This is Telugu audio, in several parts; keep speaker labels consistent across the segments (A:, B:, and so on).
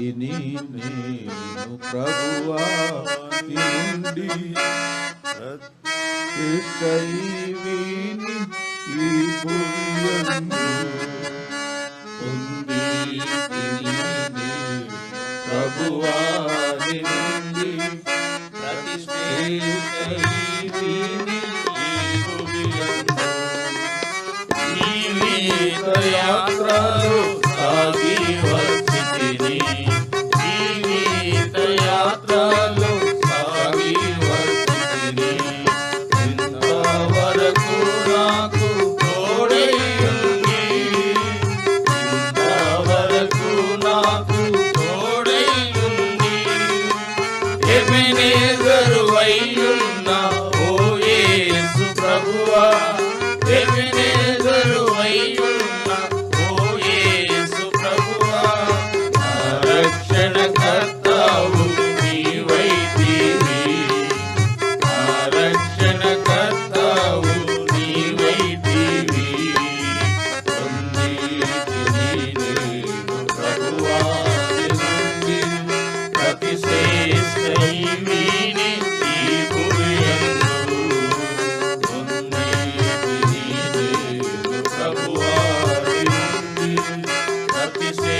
A: ini nenu prabhuwa indi ekai vini ibuyam undi ini nenu prabhuwa indi pratishthe ekai vini ibuyam ini toya Baptiste.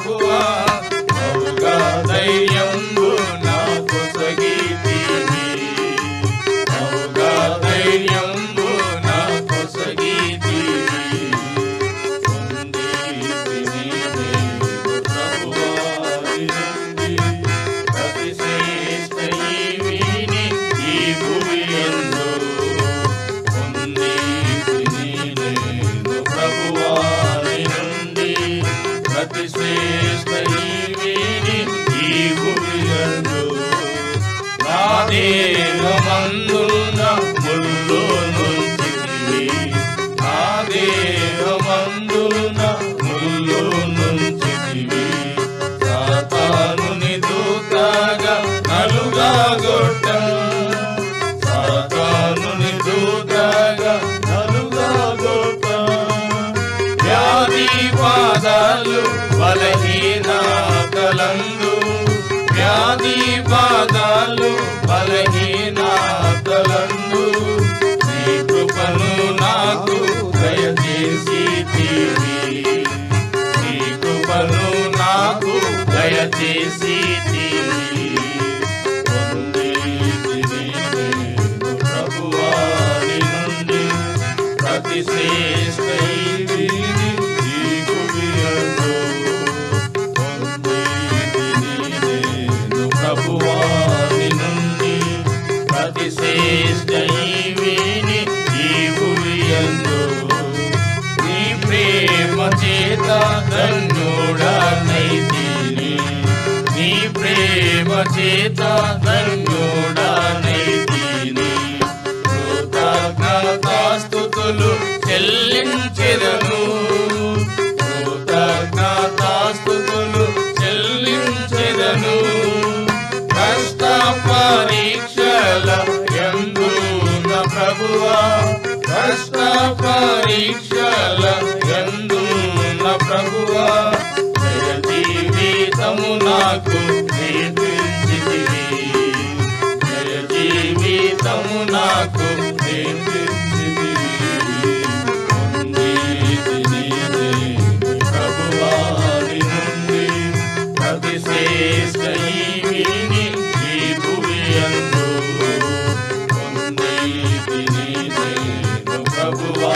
A: voar. వ్యాధి పాదాలు బలహీన నీ కృపను నాకు దయచేసి తీరి. నీ కృపను నాకు దయచేసి తీరి. ప్రభువారి నుండి ప్రతి చేత ధన్యుడనైతిని. కృతజ్ఞతాస్తుతులు చెల్లించెదను. కృతజ్ఞతాస్తుతులు చెల్లించెదను. కష్ట పరీక్షల ఎందు ప్రభువా? కష్ట పరీక్షల ఎందు ప్రభువా? జీవితము నాకు प्रभुवा